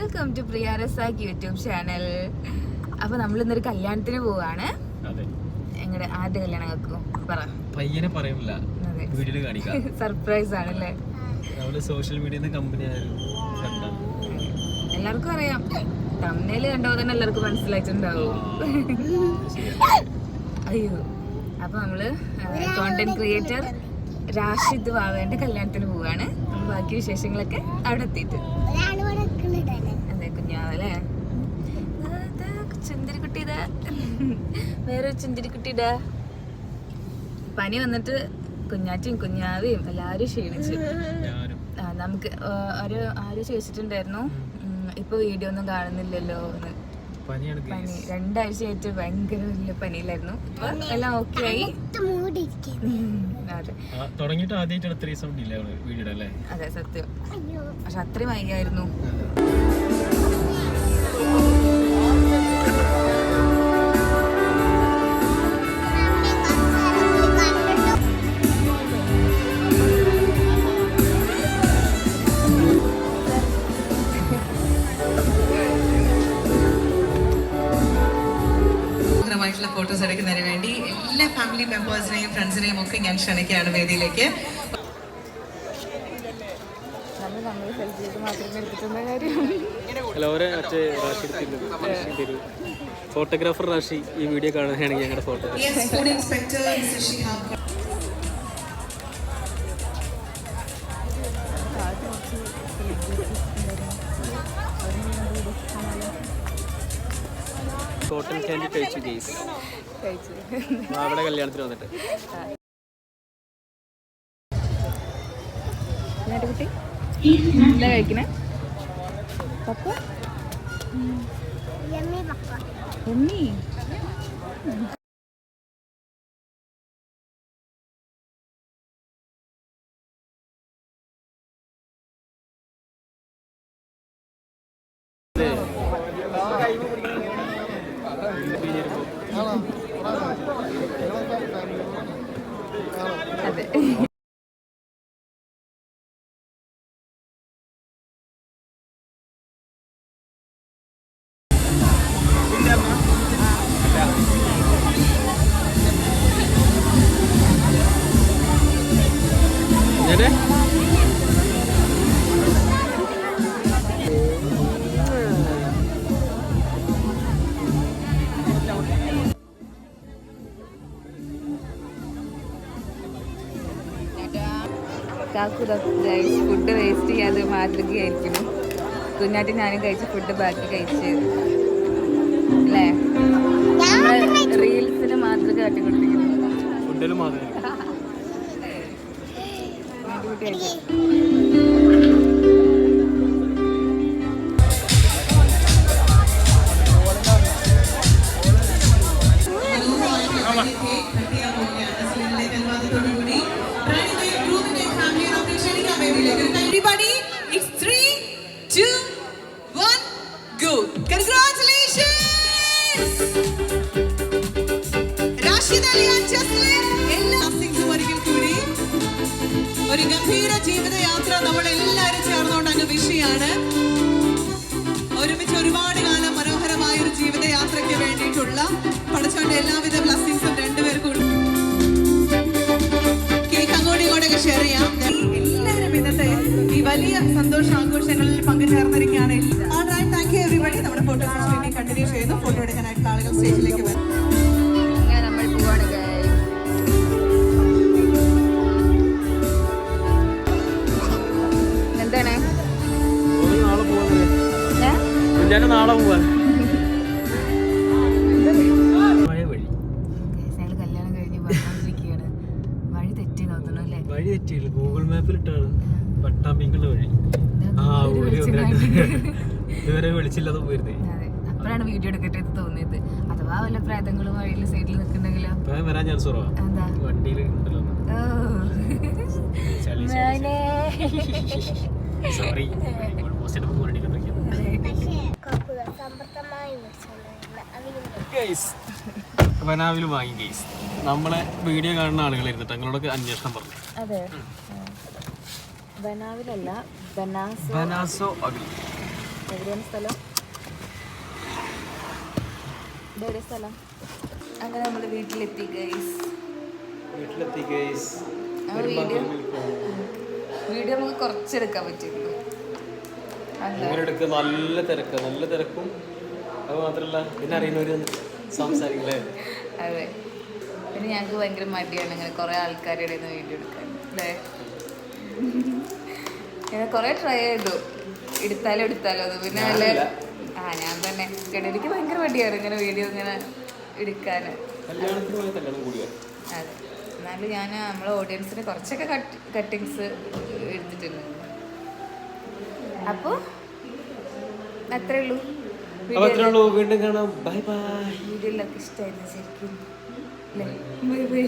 Welcome to Priya Razak YouTube channel അപ്പൊ നമ്മൾ ഇന്നൊരു കല്യാണത്തിന് പോവാണ്. എങ്ങടെ ആദ്യ കല്യാണം വെക്കും പറ. പയ്യനെ പറയുന്നില്ല കാണിക്കാം. സർപ്രൈസ് ആണല്ലേ? നമ്മൾ സോഷ്യൽ മീഡിയ കമ്പനി എല്ലാവർക്കും അറിയാം. തമ്മിൽ കണ്ടോ തന്നെ എല്ലാവർക്കും മനസ്സിലായിട്ടുണ്ടാവും. അയ്യോ. അപ്പൊ നമ്മൾ കോണ്ടന്റ് ക്രിയേറ്റർ റാഷിദ് വാവേന്റെ കല്യാണത്തിന് പോവാണ്. ബാക്കി വിശേഷങ്ങളൊക്കെ അവിടെ എത്തിയിട്ട്. അതെ കുഞ്ഞാവല്ലേ? ചുന്തിരിക്കുട്ടി ഇതാ വേറെ ചുന്തിരിക്കുട്ടി കുട്ടിടാ പനി വന്നിട്ട് കുഞ്ഞാറ്റിയും കുഞ്ഞാവയും എല്ലാരും ക്ഷീണിച്ചു. ആ, നമുക്ക് ഒരു ആരും ചോദിച്ചിട്ടുണ്ടായിരുന്നു? ഇപ്പൊ വീഡിയോ ഒന്നും കാണുന്നില്ലല്ലോ എന്ന്. പനി. രണ്ടാഴ്ചയായിട്ട് ഭയങ്കര വലിയ പനിയിലായിരുന്നു. ഇപ്പൊ എല്ലാം ഓക്കെ ആയി. അതെ. തുടങ്ങിയിട്ട് ആദ്യമായിട്ടാണ് ത്രീ സൗണ്ട് ഇല്ല വീഡിയോ അല്ലേ? അതെ സത്യം. പക്ഷെ അത്രയും വൈകായിരുന്നു ഫോട്ടോസ് എടുക്കുന്നതിന് വേണ്ടി എല്ലാ ഫാമിലി മെമ്പേഴ്സിനെയും ഫ്രണ്ട്സിനെയും ഒക്കെ ഞാൻ ക്ഷണിക്കുകയാണ് വേദിയിലേക്ക്. മറ്റേ റാഷി ഫോട്ടോഗ്രാഫർ റാഷി ഈ വീഡിയോ കാണുകയാണെങ്കിൽ ഞങ്ങളുടെ ഫോട്ടോ കോട്ടൺ ക്യാൻഡി കഴിച്ചു ഗെയ്സ് അവിടെ കല്യാണത്തിന് വന്നിട്ട്. കുട്ടി? എന്താ കഴിക്കണേ? പപ്പ? ഉമ്മി. അതെ കാക്കു ഫുഡ് വേസ്റ്റ് ചെയ്യാതെ മാതൃകയായിരിക്കും കുഞ്ഞാട്ടി ഞാനും കഴിച്ച് ഫുഡ് ബാക്കി കഴിച്ച്. അല്ലേ? റീൽസിന് മാതൃക കാട്ടി കൊടുത്തിരിക്കുന്നു. ഫുഡിലും ഒരു ഗംഭീര ജീവിതയാത്ര നമ്മൾ എല്ലാവരും ചേർന്നുകൊണ്ട് അങ്ങ് വിഷയാണ് ഒരുമിച്ച് ഒരുപാട് കാലം മനോഹരമായ ഒരു ജീവിതയാത്രയ്ക്ക് വേണ്ടിയിട്ടുള്ള പഠിച്ചോണ്ട് എല്ലാവിധ ബ്ലസ്സിങ്സും രണ്ടുപേർക്കും. കേക്ക് അങ്ങോട്ടും ഇങ്ങോട്ടൊക്കെ ഷെയർ ചെയ്യാം. എല്ലാവരും ഇന്നത്തെ ഈ വലിയ സന്തോഷ ആഘോഷങ്ങളിൽ പങ്കുചേർന്നിരിക്കുകയാണ് താങ്ക് യു എവറിബഡി നമ്മുടെ ഫോട്ടോ കണ്ടിന്യൂ ചെയ്യുന്നു. ഫോട്ടോ എടുക്കാനായിട്ടുള്ള ആളുകൾ സ്റ്റേജിലേക്ക് വരും. തെറ്റി നാളെ അല്ലേ? വഴി തെറ്റിയില്ല. ഗൂഗിൾ മാപ്പിലിട്ടാണ്. പട്ടാമ്പിക്കുള്ള വഴി. ആ ഒരു ഇതുവരെ വിളിച്ചില്ലാതെ പോയിരുന്നേ. അപ്പോഴാണ് വീഡിയോ എടുക്കട്ടെ തോന്നിയത്. അഥവാ വല്ല പ്രേതങ്ങളും വഴിയിൽ സൈഡിൽ നിൽക്കുന്നുണ്ടെങ്കിലോ? വരാൻ ചാൻസ് വണ്ടിയിൽ. സോറി ബനാവിൽ വാങ്ങി ഗൈസ് നമ്മളെ വീഡിയോ കാണുന്ന ആളുകളായിരുന്നു ഞങ്ങളോടൊക്കെ അന്വേഷണം പറഞ്ഞു. അതെ. ബനാവിലല്ല ബനാസോ ബനാസോ അഗിൽ എവിടെയാണ് സ്ഥലം? ഇതെവിടെ സ്ഥലം? അങ്ങനെ നമ്മൾ വീട്ടിലെത്തി ഗൈസ് വീട്ടിലെത്തി ഗൈസ് വീഡിയോ? വീഡിയോ നമുക്ക് കുറച്ചെടുക്കാൻ പറ്റുള്ളൂ. അങ്ങനെ എടുക്കുക നല്ല തിരക്ക് നല്ല തിരക്കും. അത് മാത്രല്ല പിന്നെ അറിയുന്നവര് സംസാരിക്കില്ലേ? അതെ. പിന്നെ ഞങ്ങൾക്ക് ഭയങ്കര മടിയാണ് ഇങ്ങനെ കുറെ ആൾക്കാരുടെ നിന്ന് വീഡിയോ എടുക്കാൻ അല്ലേ? ഞാൻ കുറേ ട്രൈ ചെയ്തു. എടുത്താലോ എടുത്താലോ അത് പിന്നെ നല്ല ആ ഞാൻ തന്നെ. എനിക്ക് ഭയങ്കര മടിയാണ് ഇങ്ങനെ വീഡിയോ ഇങ്ങനെ എടുക്കാൻ അതെ. എന്നാലും ഞാൻ നമ്മളെ ഓഡിയൻസിന് കുറച്ചൊക്കെ കട്ട് കട്ടിങ്സ് എടുത്തിട്ടുണ്ട്. അപ്പോൾ അത്രേ ഉള്ളൂ അത്രേ ഉള്ളൂ വീണ്ടും കാണാം. Bye bye. വീഡിയോയിലൊക്കെ ഇഷ്ടമായിരുന്നു ശരിക്കും. അല്ലേ ബൈ ബൈ.